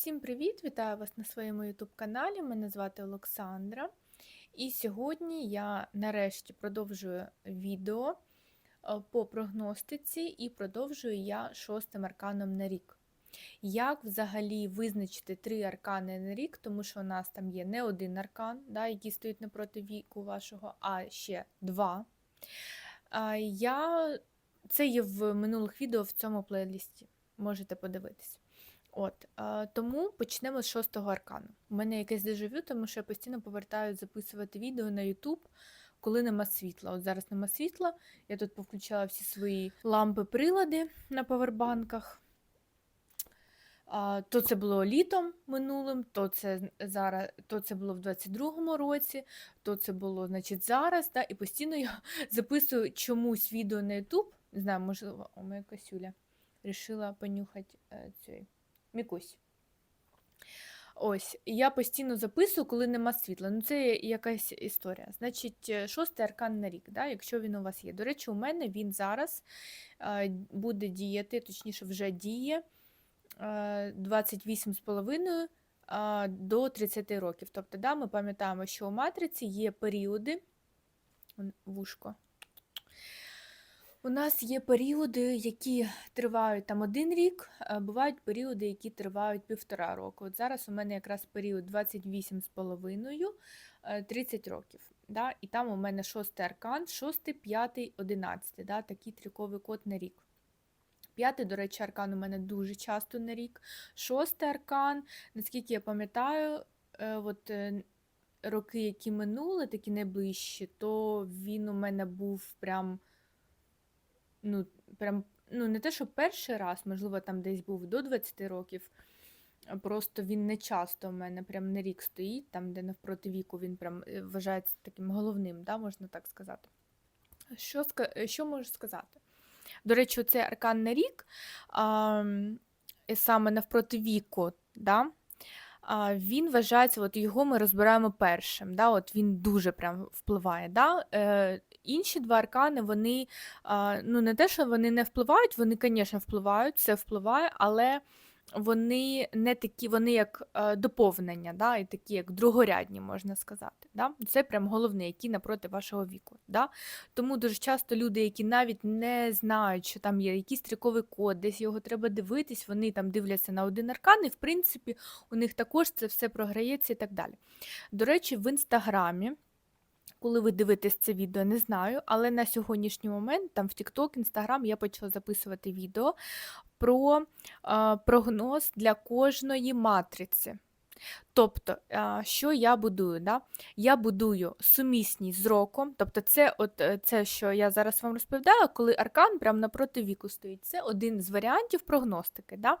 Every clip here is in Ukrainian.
Всім привіт! Вітаю вас на своєму YouTube каналі. Мене звати Олександра. І сьогодні я нарешті продовжую відео е, по прогностиці і продовжую я шостим арканом на рік. Як взагалі визначити три аркани на рік, тому що у нас там є не один аркан, да, який стоїть напроти віку вашого, а ще два. Я... Це є в минулих відео в цьому плейлісті. Можете подивитись. От, е, тому почнемо з шостого аркану. У мене якесь дежавю, тому що я постійно повертаю записувати відео на YouTube, коли нема світла. От зараз нема світла. Я тут повключала всі свої лампи-прилади на павербанках. То це було літом минулим, то це зараз, то це було в 22-му році, то це було, значить, зараз. Да? І постійно я записую чомусь відео на YouTube. Не знаю, можливо, о, моя Касюля рішила понюхати е, цей Мікусь. Ось, я постійно записую, коли нема світла. Ну, це якась історія. Значить, е, шостий аркан на рік, да, якщо він у вас є. До речі, у мене він зараз е, буде діяти, точніше, вже діє е, 28,5 е, до 30 років. Тобто, да, ми пам'ятаємо, що у матриці є періоди. Вушко. У нас є періоди, які тривають там один рік, а бувають періоди, які тривають півтора року. От зараз у мене якраз період 28,5 30 років. Да? І там у мене шостий аркан, шостий, п'ятий, одинадцятий, да? такий тріковий код на рік. П'ятий, до речі, аркан у мене дуже часто на рік. Шостий аркан, наскільки я пам'ятаю, е, от е, роки, які минули, такі найближчі, то він у мене був прям ну, прям, ну, не те, що перший раз, можливо, там десь був до 20 років. Просто він не часто у мене прям на рік стоїть, там, де навпроти віку він прям е, вважається таким головним, да, можна так сказати. Що е, що можу сказати? До речі, цей аркан на рік, а, саме навпроти віку, да, він вважається, от його ми розбираємо першим. Да, от Він дуже прям впливає. Да? Е, Інші два аркани, вони ну не те, що вони не впливають, вони, звісно, впливають, це впливає, але вони не такі, вони як е, доповнення, да, і такі, як другорядні, можна сказати. Да? Це прям головне, які напроти вашого віку. Да? Тому дуже часто люди, які навіть не знають, що там є якийсь стріковий код, десь його треба дивитись, вони там дивляться на один аркан, і в принципі у них також це все програється і так далі. До речі, в інстаграмі. Коли ви дивитесь це відео, не знаю, але на сьогоднішній момент, там в TikTok, Instagram я почала записувати відео про е, прогноз для кожної матриці. Тобто, що я будую? Да? Я будую сумісність з роком, тобто це, от, е, це, що я зараз вам розповідаю, коли аркан прямо напроти віку стоїть. Це один з варіантів прогностики. Да?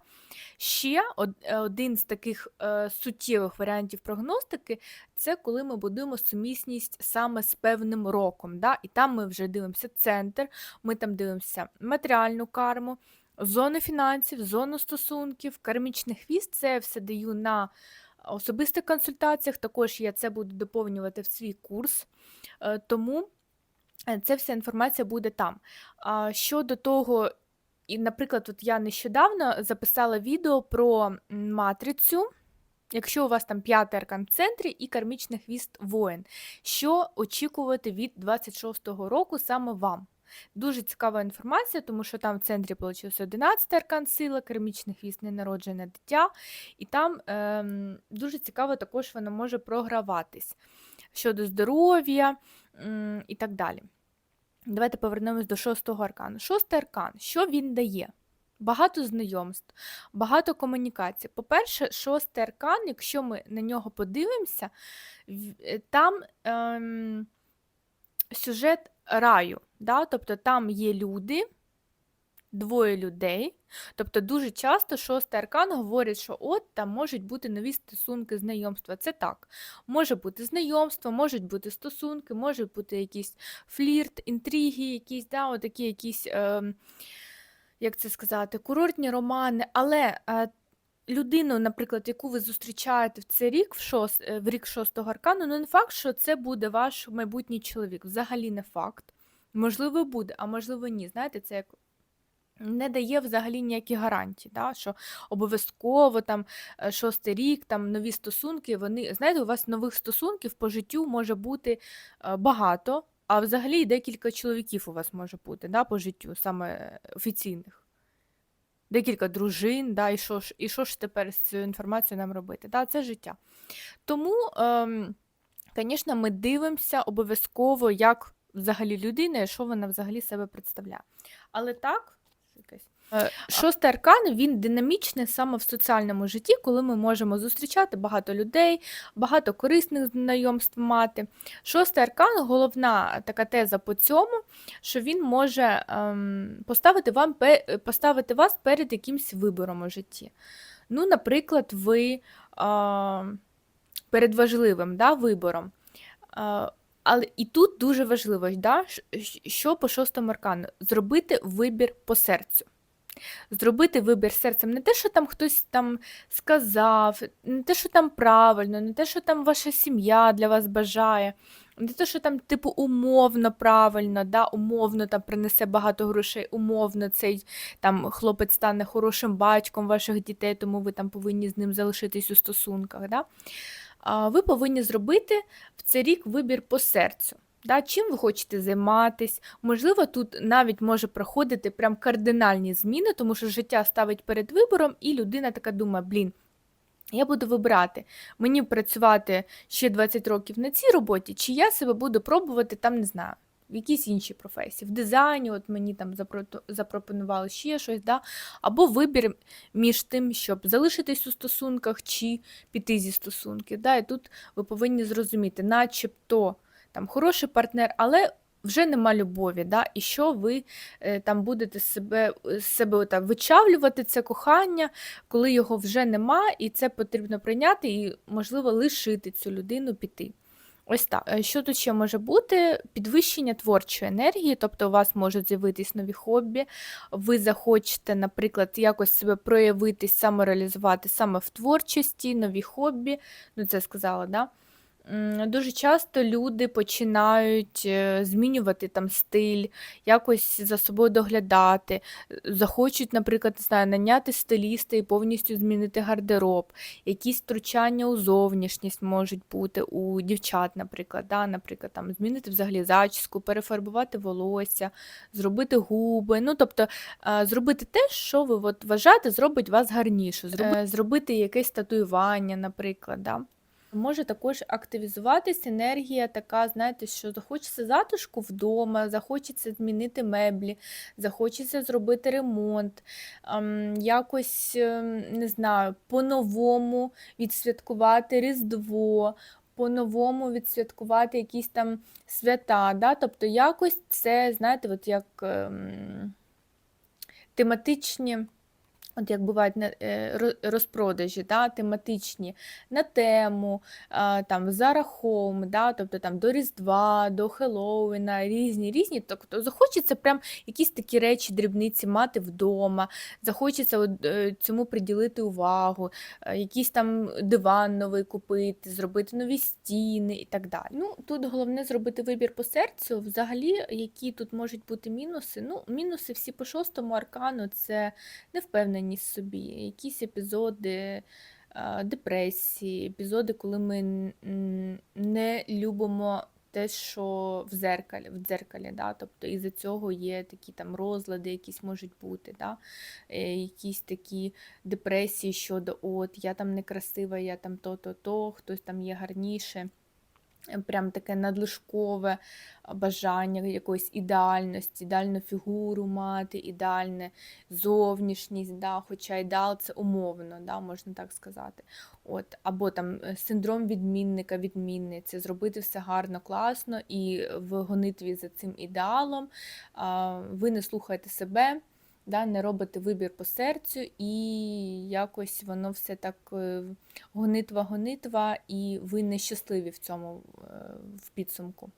Ще е, один з таких е, суттєвих варіантів прогностики це коли ми будуємо сумісність саме з певним роком. Да? І там ми вже дивимося центр, ми там дивимося матеріальну карму. Зону фінансів, зону стосунків, кармічний хвіст це все даю на особистих консультаціях. Також я це буду доповнювати в свій курс, е, тому е, ця вся інформація буде там. Щодо того, і, наприклад, от я нещодавно записала відео про матрицю. Якщо у вас там п'ятий аркан в центрі і кармічний хвіст воїн, що очікувати від 26-го року саме вам? Дуже цікава інформація, тому що там в центрі вийшов 11 аркан сила, керамічний хвіст, ненароджене дитя, і там ем, дуже цікаво також вона може програватись щодо здоров'я ем, і так далі. Давайте повернемось до шостого аркану. Шостий аркан, що він дає? Багато знайомств, багато комунікацій. По-перше, шостий аркан, якщо ми на нього подивимося, е, там ем, сюжет раю. Да? Тобто там є люди, двоє людей. Тобто дуже часто шостий аркан говорить, що от там можуть бути нові стосунки, знайомства. Це так. Може бути знайомство, можуть бути стосунки, може бути якийсь флірт, інтриги, якісь, да, отакі якісь, е, як це сказати, курортні романи. Але е, людину, наприклад, яку ви зустрічаєте в цей рік, в шост, е, в рік шостого аркану, ну не факт, що це буде ваш майбутній чоловік. Взагалі не факт. Можливо, буде, а можливо, ні. Знаєте, це як не дає взагалі ніяких гарантій, да, що обов'язково там е, шостий рік, там нові стосунки, вони, знаєте, у вас нових стосунків по життю може бути е, багато, а взагалі декілька чоловіків у вас може бути да, по життю, саме офіційних. Декілька дружин, да, і що ж і що ж тепер з цією інформацією нам робити? Да, Це життя. Тому, ем, звісно, ми дивимося обов'язково, як взагалі людина, і що вона взагалі себе представляє. Але так, якась. Е, Шостий аркан він динамічний саме в соціальному житті, коли ми можемо зустрічати багато людей, багато корисних знайомств мати. Шостий аркан головна така теза по цьому, що він може ем, поставити, вам, поставити вас перед якимсь вибором у житті. Ну, наприклад, ви а, перед важливим да, вибором. А, але і тут дуже важливо, да, що по шостому аркану? Зробити вибір по серцю. Зробити вибір серцем не те, що там хтось там сказав, не те, що там правильно, не те, що там ваша сім'я для вас бажає, не те, що там, типу, умовно правильно, да, умовно там принесе багато грошей, умовно цей там хлопець стане хорошим батьком ваших дітей, тому ви там повинні з ним залишитись у стосунках. Да? Ви повинні зробити в цей рік вибір по серцю. Да, чим ви хочете займатись? Можливо, тут навіть може проходити прям кардинальні зміни, тому що життя ставить перед вибором, і людина така думає: блін, я буду вибирати, мені працювати ще 20 років на цій роботі, чи я себе буду пробувати там, не знаю, в якійсь іншій професії, в дизайні, от мені там запро- запропонували ще щось, да? або вибір між тим, щоб залишитись у стосунках чи піти зі стосунків. Да? І тут ви повинні зрозуміти, начебто там хороший партнер, але вже нема любові, да? і що ви е, там будете себе, себе отак вичавлювати це кохання, коли його вже нема, і це потрібно прийняти, і, можливо, лишити цю людину піти. Ось так. Е, Що тут ще може бути? Підвищення творчої енергії, тобто у вас можуть з'явитись нові хобі, ви захочете, наприклад, якось себе проявити, самореалізувати саме в творчості, нові хобі, ну це сказала, да? М, Дуже часто люди починають е, змінювати там стиль, якось за собою доглядати, е, захочуть, наприклад, не знаю, наняти стиліста і повністю змінити гардероб, якісь втручання у зовнішність можуть бути у дівчат, наприклад, да? наприклад, там, змінити взагалі зачіску, перефарбувати волосся, зробити губи. Ну, тобто е, зробити те, що ви от вважаєте, зробить вас гарніше, зробити якесь татуювання, наприклад. Да? Може також активізуватись енергія така, знаєте, що захочеться затишку вдома, захочеться змінити меблі, захочеться зробити ремонт, ем, якось, ем, не знаю, по-новому відсвяткувати Різдво, по-новому відсвяткувати якісь там свята. Да? Тобто якось це, знаєте, от як ем, тематичні. От як бувають е, ро- розпродажі, да, тематичні на тему, там Zara Home, да, тобто там до Різдва, до Хеллоуіна, різні, різні. Тобто захочеться прям якісь такі речі, дрібниці мати вдома, захочеться е, цьому приділити увагу, е, якийсь там диван новий купити, зробити нові стіни і так далі. Ну, тут головне зробити вибір по серцю. Взагалі, які тут можуть бути мінуси? Ну, мінуси всі по шостому аркану це невпевненість в собі, якісь епізоди депресії, епізоди, коли ми не любимо те, що в дзеркалі, в дзеркалі, да? тобто із-за цього є такі там розлади, якісь можуть бути, да? е, якісь такі депресії щодо от я там некрасива, я там то-то-то, хтось там є гарніше. Прям таке надлишкове бажання якоїсь ідеальності, ідеальну фігуру мати, ідеальне зовнішність, да, хоча ідеал це умовно, да, можна так сказати. От, або там е, синдром відмінника, відмінниці, зробити все гарно, класно, і в гонитві за цим ідеалом ви не слухаєте себе, да, не робите вибір по серцю, і якось воно все так е, гонитва, гонитва, і ви нещасливі в цьому е, в підсумку.